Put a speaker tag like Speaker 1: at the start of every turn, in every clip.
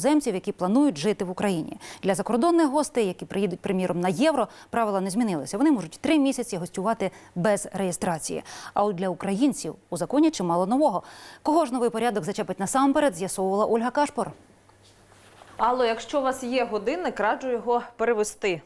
Speaker 1: Земців, які планують жити в Україні для закордонних гостей, які приїдуть приміром на євро, правила не змінилися. Вони можуть три місяці гостювати без реєстрації. А от для українців у законі чимало нового. Кого ж новий порядок зачепить насамперед, з'ясовувала Ольга Кашпор.
Speaker 2: Алло, якщо у вас є годинник, раджу його перевести.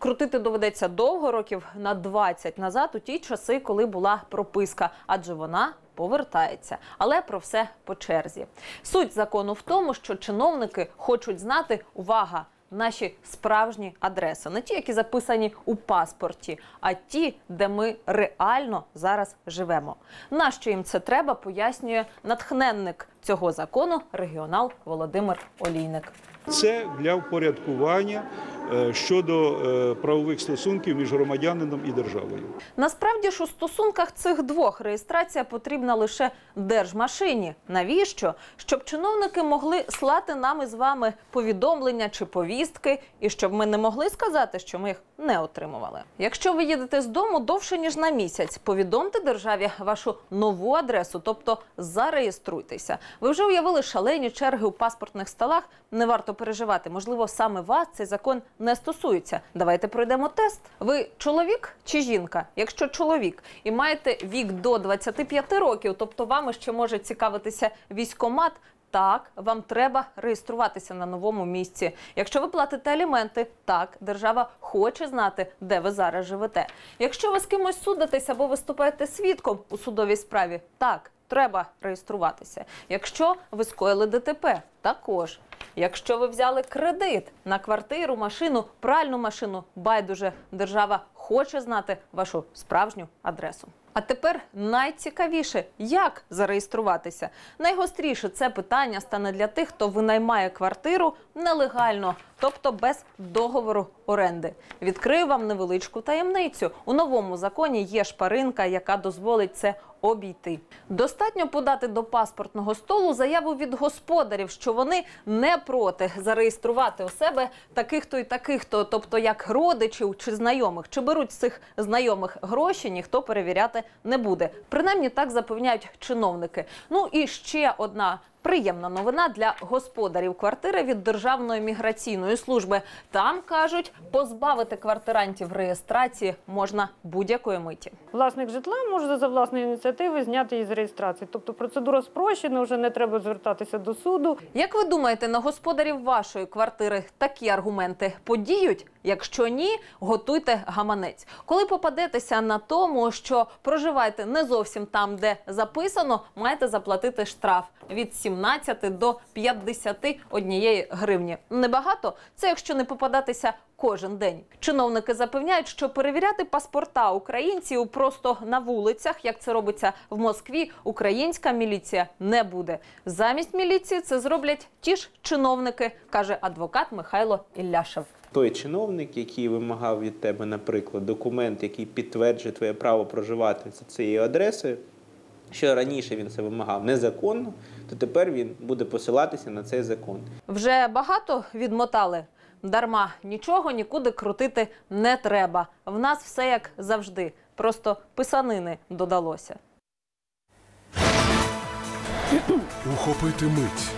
Speaker 2: Крутити доведеться довго, років на 20 назад, у ті часи, коли була прописка, адже вона повертається. Але про все по черзі. Суть закону в тому, що чиновники хочуть знати увага. Наші справжні адреси, не ті, які записані у паспорті, а ті, де ми реально зараз живемо. Нащо їм це треба, пояснює натхненник цього закону регіонал Володимир Олійник.
Speaker 3: Це для впорядкування щодо е, правових стосунків між громадянином і державою.
Speaker 2: Насправді ж у стосунках цих двох реєстрація потрібна лише держмашині. Навіщо? Щоб чиновники могли слати нам із вами повідомлення чи повістки, і щоб ми не могли сказати, що ми їх не отримували. Якщо ви їдете з дому довше ніж на місяць, повідомте державі вашу нову адресу, тобто зареєструйтеся. Ви вже уявили шалені черги у паспортних столах. Не варто переживати. Можливо, саме вас цей закон не стосується. Давайте пройдемо тест. Ви чоловік чи жінка? Якщо чоловік і маєте вік до 25 років, тобто вами ще може цікавитися військомат. Так, вам треба реєструватися на новому місці. Якщо ви платите аліменти, так, держава хоче знати, де ви зараз живете. Якщо ви з кимось судитесь або виступаєте свідком у судовій справі, так, треба реєструватися. Якщо ви скоїли ДТП, також. Якщо ви взяли кредит на квартиру, машину, пральну машину, байдуже держава хоче знати вашу справжню адресу. А тепер найцікавіше, як зареєструватися. Найгостріше це питання стане для тих, хто винаймає квартиру нелегально, тобто без договору оренди. Відкрию вам невеличку таємницю. У новому законі є шпаринка, яка дозволить це обійти. Достатньо подати до паспортного столу заяву від господарів, що вони не проти зареєструвати у себе таких-то і таких-то, тобто як родичів чи знайомих, чи беруть з цих знайомих гроші, ніхто перевіряти не буде. Принаймні так запевняють чиновники. Ну і ще одна. Приємна новина для господарів квартири від Державної міграційної служби. Там кажуть, позбавити квартирантів реєстрації можна будь-якої миті.
Speaker 4: Власник житла може за власної ініціативи зняти її з реєстрації. Тобто процедура спрощена, вже не треба звертатися до суду.
Speaker 2: Як ви думаєте, на господарів вашої квартири такі аргументи подіють? Якщо ні, готуйте гаманець. Коли попадетеся на тому, що проживаєте не зовсім там, де записано, маєте заплатити штраф від 17 до 51 гривні. Небагато це якщо не попадатися кожен день. Чиновники запевняють, що перевіряти паспорта українців просто на вулицях, як це робиться в Москві, українська міліція не буде. Замість міліції це зроблять ті ж чиновники, каже адвокат Михайло Ілляшев.
Speaker 5: Той чиновник, який вимагав від тебе, наприклад, документ, який підтверджує твоє право проживати за цією адресою, що раніше він це вимагав незаконно, то тепер він буде посилатися на цей закон.
Speaker 2: Вже багато відмотали. Дарма нічого нікуди крутити не треба. В нас все як завжди. Просто писанини додалося.
Speaker 6: Ухопити мить.